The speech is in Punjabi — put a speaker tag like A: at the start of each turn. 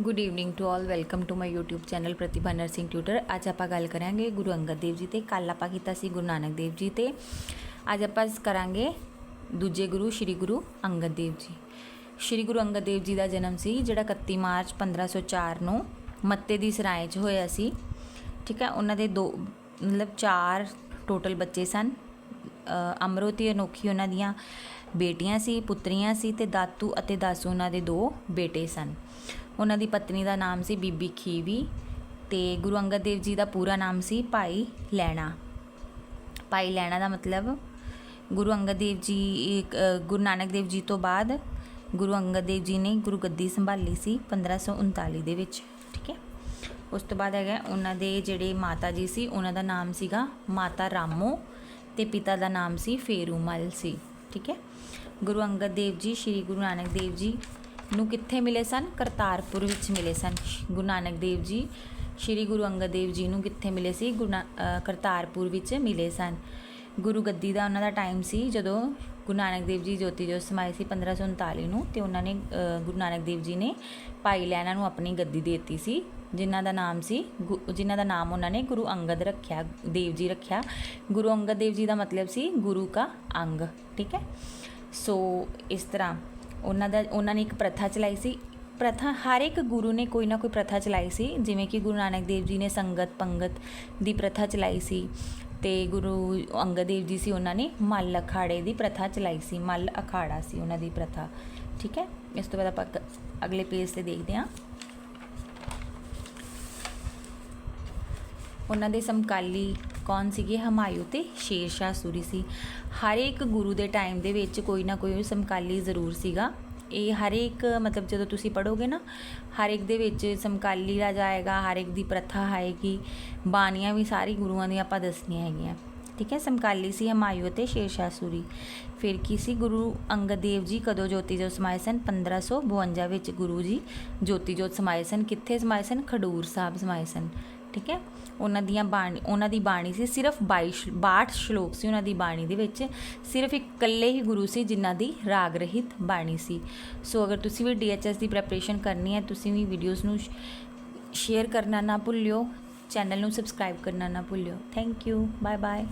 A: Good evening to all welcome to my YouTube channel Pratibha nursing tutor ਅੱਜ ਆਪਾਂ ਗੱਲ ਕਰਾਂਗੇ ਗੁਰੂ ਅੰਗਦ ਦੇਵ ਜੀ ਤੇ ਕੱਲ ਆਪਾਂ ਕੀਤਾ ਸੀ ਗੁਰੂ ਨਾਨਕ ਦੇਵ ਜੀ ਤੇ ਅੱਜ ਆਪਾਂ ਕਰਾਂਗੇ ਦੂਜੇ ਗੁਰੂ ਸ੍ਰੀ ਗੁਰੂ ਅੰਗਦ ਦੇਵ ਜੀ ਸ੍ਰੀ ਗੁਰੂ ਅੰਗਦ ਦੇਵ ਜੀ ਦਾ ਜਨਮ ਸੀ ਜਿਹੜਾ 31 ਮਾਰਚ 1504 ਨੂੰ ਮੱਤੇ ਦੀ ਸਰਾਏ 'ਚ ਹੋਇਆ ਸੀ ਠੀਕ ਹੈ ਉਹਨਾਂ ਦੇ ਦੋ ਮਤਲਬ ਚਾਰ ਟੋਟਲ ਬੱਚੇ ਸਨ ਅਮਰੋਤੀ ਅਨੋਖੀ ਉਹਨਾਂ ਦੀਆਂ ਬੇਟੀਆਂ ਸੀ, ਪੁੱਤਰੀਆਂ ਸੀ ਤੇ ਦਾਤੂ ਅਤੇ ਦਾਸੂ ਉਹਨਾਂ ਦੇ ਦੋ ਬੇਟੇ ਸਨ। ਉਹਨਾਂ ਦੀ ਪਤਨੀ ਦਾ ਨਾਮ ਸੀ ਬੀਬੀ ਖੀਵੀ ਤੇ ਗੁਰੂ ਅੰਗਦ ਦੇਵ ਜੀ ਦਾ ਪੂਰਾ ਨਾਮ ਸੀ ਭਾਈ ਲੈਣਾ। ਭਾਈ ਲੈਣਾ ਦਾ ਮਤਲਬ ਗੁਰੂ ਅੰਗਦ ਦੇਵ ਜੀ ਗੁਰੂ ਨਾਨਕ ਦੇਵ ਜੀ ਤੋਂ ਬਾਅਦ ਗੁਰੂ ਅੰਗਦ ਦੇਵ ਜੀ ਨੇ ਗੁਰੂ ਗੱਦੀ ਸੰਭਾਲੀ ਸੀ 1539 ਦੇ ਵਿੱਚ, ਠੀਕ ਹੈ? ਉਸ ਤੋਂ ਬਾਅਦ ਹੈਗਾ ਉਹਨਾਂ ਦੇ ਜਿਹੜੇ ਮਾਤਾ ਜੀ ਸੀ, ਉਹਨਾਂ ਦਾ ਨਾਮ ਸੀਗਾ ਮਾਤਾ ਰਾਮੋ ਤੇ ਪਿਤਾ ਦਾ ਨਾਮ ਸੀ ਫੇਰੂਮਲ ਸੀ। ਠੀਕ ਹੈ? ਗੁਰੂ ਅੰਗਦ ਦੇਵ ਜੀ, ਸ੍ਰੀ ਗੁਰੂ ਨਾਨਕ ਦੇਵ ਜੀ ਨੂੰ ਕਿੱਥੇ ਮਿਲੇ ਸਨ? ਕਰਤਾਰਪੁਰ ਵਿੱਚ ਮਿਲੇ ਸਨ। ਗੁਰੂ ਨਾਨਕ ਦੇਵ ਜੀ, ਸ੍ਰੀ ਗੁਰੂ ਅੰਗਦ ਦੇਵ ਜੀ ਨੂੰ ਕਿੱਥੇ ਮਿਲੇ ਸੀ? ਗੁਰੂ ਨਾ- ਕਰਤਾਰਪੁਰ ਵਿੱਚ ਮਿਲੇ ਸਨ। ਗੁਰੂ ਗੱਦੀ ਦਾ ਉਹਨਾਂ ਦਾ ਟਾਈਮ ਸੀ ਜਦੋਂ ਗੁਰੂ ਨਾਨਕ ਦੇਵ ਜੀ ਜੋਤੀ ਜੋਤ ਸਮਾਏ ਸੀ 1539 ਨੂੰ ਤੇ ਉਹਨਾਂ ਨੇ ਗੁਰੂ ਨਾਨਕ ਦੇਵ ਜੀ ਨੇ ਭਾਈ ਲੈਣਾ ਨੂੰ ਆਪਣੀ ਗੱਦੀ ਦੇ ਦਿੱਤੀ ਸੀ। ਜਿਨ੍ਹਾਂ ਦਾ ਨਾਮ ਸੀ ਗੁ- ਜਿਨ੍ਹਾਂ ਦਾ ਨਾਮ ਉਹਨਾਂ ਨੇ ਗੁਰੂ ਅੰਗਦ ਰੱਖਿਆ, ਦੇਵ ਜੀ ਰੱਖਿਆ। ਗੁਰੂ ਅੰਗਦ ਦੇਵ ਜੀ ਦਾ ਮਤਲਬ ਸੀ ਗੁਰੂ ਕਾ ਅੰਗ, ਠੀਕ ਹੈ? ਸੋ ਇਸ ਤਰ੍ਹਾਂ ਉਹਨਾਂ ਦਾ, ਉਹਨਾਂ ਨੇ ਇੱਕ ਪ੍ਰਥਾ ਚਲਾਈ ਸੀ। ਪ੍ਰਥਾ, ਹਰ ਇੱਕ ਗੁਰੂ ਨੇ ਕੋਈ ਨਾ ਕੋਈ ਪ੍ਰਥਾ ਚਲਾਈ ਸੀ। ਜਿਵੇਂ ਕਿ ਗੁਰੂ ਨਾਨਕ ਦੇਵ ਜੀ ਨੇ ਸੰਗਤ, ਪੰਗਤ ਦੀ ਪ੍ਰਥਾ ਚਲਾਈ ਸੀ ਤੇ ਗੁਰੂ ਅੰਗਦ ਦੇਵ ਜੀ ਸੀ, ਉਹਨਾਂ ਨੇ ਮੱਲ ਅਖਾੜੇ ਦੀ ਪ੍ਰਥਾ ਚਲਾਈ ਸੀ। ਮੱਲ ਅਖਾੜਾ ਸੀ ਉਹਨਾਂ ਦੀ ਪ੍ਰਥਾ, ਠੀਕ ਹੈ? ਇਸ ਤੋਂ ਬਾਅਦ ਆਪਾਂ ਕ- ਅਗਲੇ ਪੇਜ ਤੇ ਦੇਖਦੇ ਹਾਂ। ਉਹਨਾਂ ਦੇ ਸਮਕਾਲੀ ਕੌਣ ਸੀਗੇ? ਹਮਾਯੂ ਤੇ ਸ਼ੇਰਸ਼ਾਹ ਸੂਰੀ ਸੀ। ਹਰ ਇੱਕ ਗੁਰੂ ਦੇ ਟਾਈਮ ਦੇ ਵਿੱਚ ਕੋਈ ਨਾ ਕੋਈ ਸਮਕਾਲੀ ਜ਼ਰੂਰ ਸੀਗਾ। ਇਹ ਹਰ ਇੱਕ, ਮਤਲਬ ਜਦੋਂ ਤੁਸੀਂ ਪੜੋਗੇ ਨਾ, ਹਰ ਇੱਕ ਦੇ ਵਿੱਚ ਸਮਕਾਲੀ ਰਾਜਾ ਆਏਗਾ, ਹਰ ਇੱਕ ਦੀ ਪ੍ਰਥਾ ਆਏਗੀ। ਬਾਣੀਆਂ ਵੀ ਸਾਰੀ ਗੁਰੂਆਂ ਦੀਆਂ ਆਪਾਂ ਦੱਸਣੀਆਂ ਹੈਗੀਆਂ। ਠੀਕ ਹੈ, ਸਮਕਾਲੀ ਸੀ ਹਮਾਯੂ ਅਤੇ ਸ਼ੇਰਸ਼ਾਹ ਸੂਰੀ। ਫਿਰ ਕੀ ਸੀ? ਗੁਰੂ ਅੰਗਦ ਦੇਵ ਜੀ ਕਦੋਂ ਜੋਤੀ ਜੋਤ ਸਮਾਏ ਸਨ? 1552 ਵਿੱਚ ਗੁਰੂ ਜੀ ਜੋਤੀ ਜੋਤ ਸਮਾਏ ਸਨ। ਕਿੱਥੇ ਸਮਾਏ ਸਨ? ਖਡੂਰ ਸਾਹਿਬ ਸਮਾਏ ਸਨ। ਠੀਕ ਹੈ? ਉਹਨਾਂ ਦੀਆਂ ਬਾਣੀ, ਉਹਨਾਂ ਦੀ ਬਾਣੀ ਸੀ ਸਿਰਫ 22 ਸ਼- 62 ਸ਼ਲੋਕ ਸੀ ਉਹਨਾਂ ਦੀ ਬਾਣੀ ਦੇ ਵਿੱਚ। ਸਿਰਫ ਇੱਕ ਇਕੱਲੇ ਹੀ ਗੁਰੂ ਸੀ ਜਿਨ੍ਹਾਂ ਦੀ ਰਾਗ ਰਹਿਤ ਬਾਣੀ ਸੀ। ਸੋ ਅਗਰ ਤੁਸੀਂ ਵੀ ਡੀਐਚਐਸ ਦੀ ਪ੍ਰੈਪਰੇਸ਼ਨ ਕਰਨੀ ਹੈ, ਤੁਸੀਂ ਵੀ ਵੀਡੀਓਜ਼ ਨੂੰ ਸ਼ੇਅਰ ਕਰਨਾ ਨਾ ਭੁੱਲਿਓ ਚੈਨਲ ਨੂੰ ਸਬਸਕ੍ਰਾਈਬ ਕਰਨਾ ਨਾ ਭੁੱਲਿਓ। Thank you bye bye